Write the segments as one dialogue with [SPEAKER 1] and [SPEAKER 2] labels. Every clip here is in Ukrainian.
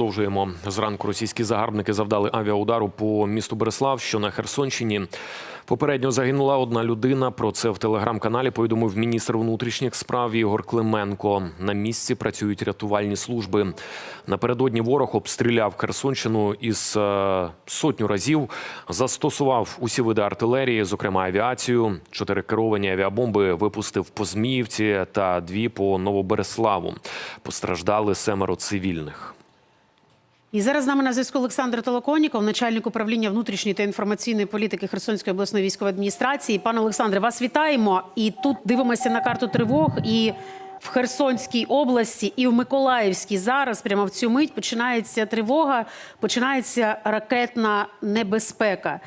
[SPEAKER 1] Продовжуємо зранку. Російські загарбники завдали авіаудару по місту Береслав, що на Херсонщині. Попередньо загинула одна людина. Про це в телеграм-каналі повідомив міністр внутрішніх справ Ігор Клименко. На місці працюють рятувальні служби. Напередодні ворог обстріляв Херсонщину із е, сотню разів. Застосував усі види артилерії, зокрема авіацію. Чотири керовані авіабомби випустив по Зміївці та дві по Новобереславу. Постраждали семеро цивільних.
[SPEAKER 2] І зараз з нами на зв'язку Олександр Толоконіков, начальник управління внутрішньої та інформаційної політики Херсонської обласної військової адміністрації. Пане Олександре, вас вітаємо. І тут дивимося на карту тривог. І в Херсонській області, і в Миколаївській зараз, прямо в цю мить, починається тривога, починається ракетна небезпека.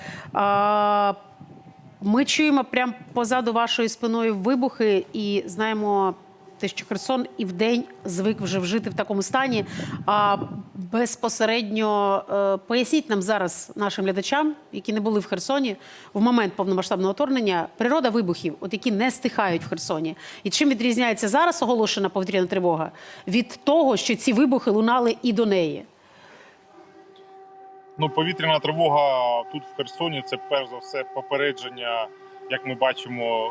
[SPEAKER 2] Ми чуємо прямо позаду вашої спиною вибухи і знаємо те, що Херсон і вдень звик вже вжити в такому стані. А безпосередньо е, поясніть нам зараз нашим глядачам, які не були в Херсоні в момент повномасштабного вторгнення, природа вибухів, от які не стихають в Херсоні. І чим відрізняється зараз оголошена повітряна тривога від того, що ці вибухи лунали і до неї?
[SPEAKER 3] Ну, повітряна тривога тут в Херсоні це перш за все попередження, як ми бачимо,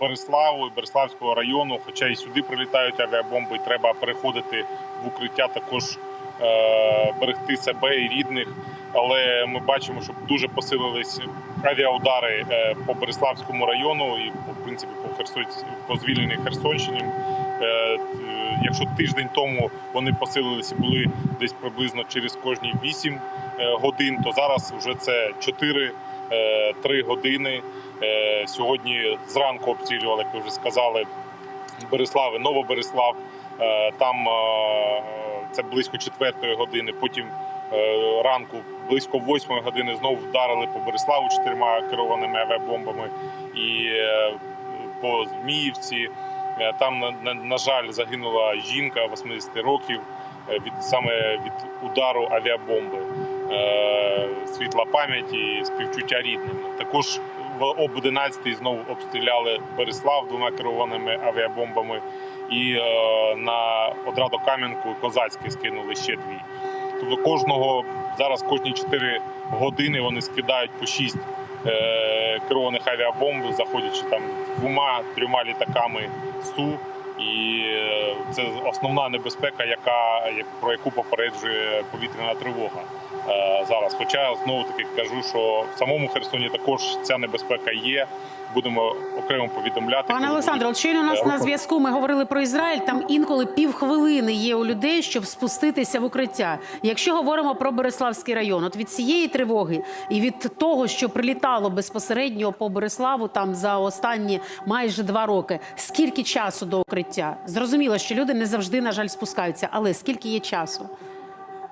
[SPEAKER 3] Береславу і Береславського району. Хоча і сюди прилітають авіабомби, і треба переходити в укриття, також е, берегти себе і рідних. Але ми бачимо, що дуже посилились авіаудари е, по Береславському району і в принципі по Херсон, по звільненій Херсонщині. Е, Якщо тиждень тому вони посилилися, були десь приблизно через кожні 8 е, годин, то зараз вже це 4-3 години. Е, Сьогодні зранку обстрілювали, як ви вже сказали, Береслав і Новобереслав. Е, Там е, це близько 4 години. Потім ранку близько 8 години знову вдарили по Береславу чотирма керованими авіабомбами і по Зміївці. Там, на, на, жаль, загинула жінка 80 років від саме від удару авіабомби. Світла пам'яті, співчуття рідним. Також об 11 знову обстріляли Береслав двома керованими авіабомбами, і е, на Одраду Кам'янку і Козацьке скинули ще дві. Тобто кожного зараз кожні 4 години вони скидають по 6 е, керованих авіабомб, заходячи там двома трьома літаками су. І е, це основна небезпека, яка про яку попереджує повітряна тривога зараз. Хоча знову таки кажу, що в самому Херсоні також ця небезпека є. Будемо окремо повідомляти.
[SPEAKER 2] Пане Олександре, от щойно у нас
[SPEAKER 3] Е,
[SPEAKER 2] на зв'язку. Ми говорили про Ізраїль. Там інколи півхвилини є у людей, щоб спуститися в укриття. Якщо говоримо про Береславський район, от від цієї тривоги і від того, що прилітало безпосередньо по Береславу там за останні майже два роки, скільки часу до укриття? Зрозуміло, що люди не завжди, на жаль, спускаються, але скільки є часу?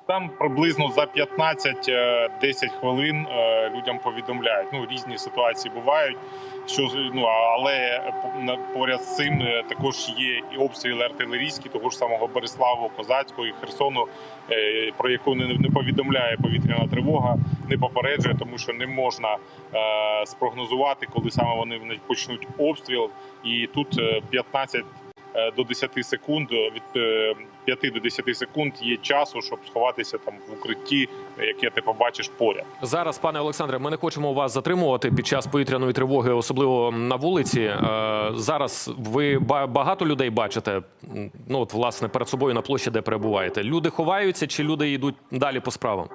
[SPEAKER 3] Там приблизно за 15-10 хвилин е, людям повідомляють. Ну різні ситуації бувають. Що ну але поряд з цим е, також є і обстріли артилерійські, того ж самого Береславу, Козацького і Херсону, е, про яку не, повідомляє повітряна тривога, не попереджує, тому що не можна спрогнозувати, коли саме вони почнуть обстріл. І тут е, 15 е, до 10 секунд від е, 5 до 10 секунд є часу, щоб сховатися там в укритті, яке ти побачиш поряд.
[SPEAKER 1] Зараз, пане Олександре, ми не хочемо вас затримувати під час повітряної тривоги, особливо на вулиці. Е, Зараз ви багато людей бачите. Ну от власне перед собою на площі, де перебуваєте. Люди ховаються чи люди йдуть далі по справам?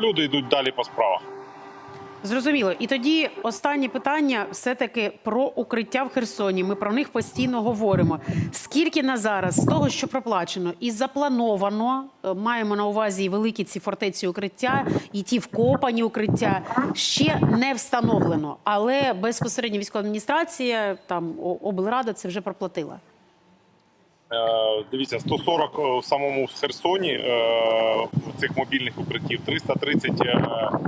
[SPEAKER 3] Люди йдуть далі по справах.
[SPEAKER 2] Зрозуміло. І тоді останнє питання все-таки про укриття в Херсоні. Ми про них постійно говоримо. Скільки на зараз з того, що проплачено і заплановано, е, маємо на увазі і великі ці фортеці укриття, і ті вкопані укриття, ще не встановлено. Але безпосередньо військова адміністрація, там облрада це вже проплатила.
[SPEAKER 3] Е, Дивіться, 140 в самому Херсоні е, цих мобільних укриттів, 330 е,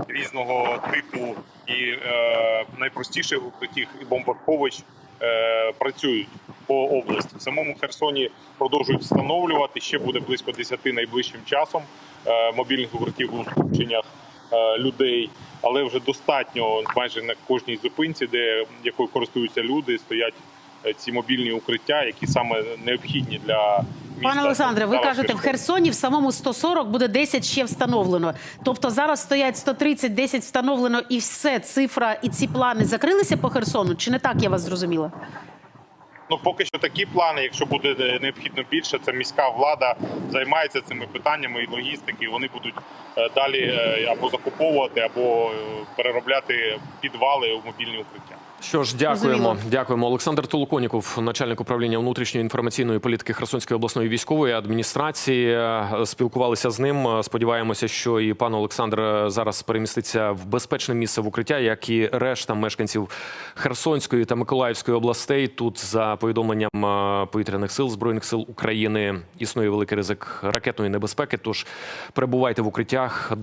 [SPEAKER 3] різного типу і е, найпростіших укриттів і бомбардкович е, працюють по області. В самому Херсоні продовжують встановлювати. Ще буде близько 10 найближчим часом е, мобільних укриттів у скупченнях е, людей. Але вже достатньо майже на кожній зупинці, де якою користуються люди, стоять е, ці мобільні укриття, які саме необхідні для
[SPEAKER 2] Пане Олександре, ви кажете, в Херсоні в самому 140 буде 10 ще встановлено. Тобто зараз стоять 130, 10 встановлено, і все, цифра і ці плани закрилися по Херсону? Чи не так я вас зрозуміла?
[SPEAKER 3] Ну поки що такі плани. Якщо буде е, необхідно більше, це міська влада займається цими питаннями і логістики. Вони будуть е, далі е, або закуповувати, або е, переробляти підвали у мобільні укриття.
[SPEAKER 1] Що ж, дякуємо.
[SPEAKER 2] Зрозуміло.
[SPEAKER 1] Дякуємо. Олександр Толоконіков, начальник управління внутрішньої інформаційної політики Херсонської обласної військової адміністрації. Спілкувалися з ним. Сподіваємося, що і пан Олександр зараз переміститься в безпечне місце в укриття, як і решта мешканців Херсонської та Миколаївської областей. Тут за повідомленням е, повітряних сил збройних сил України існує великий ризик ракетної небезпеки. Тож перебувайте в укриттях.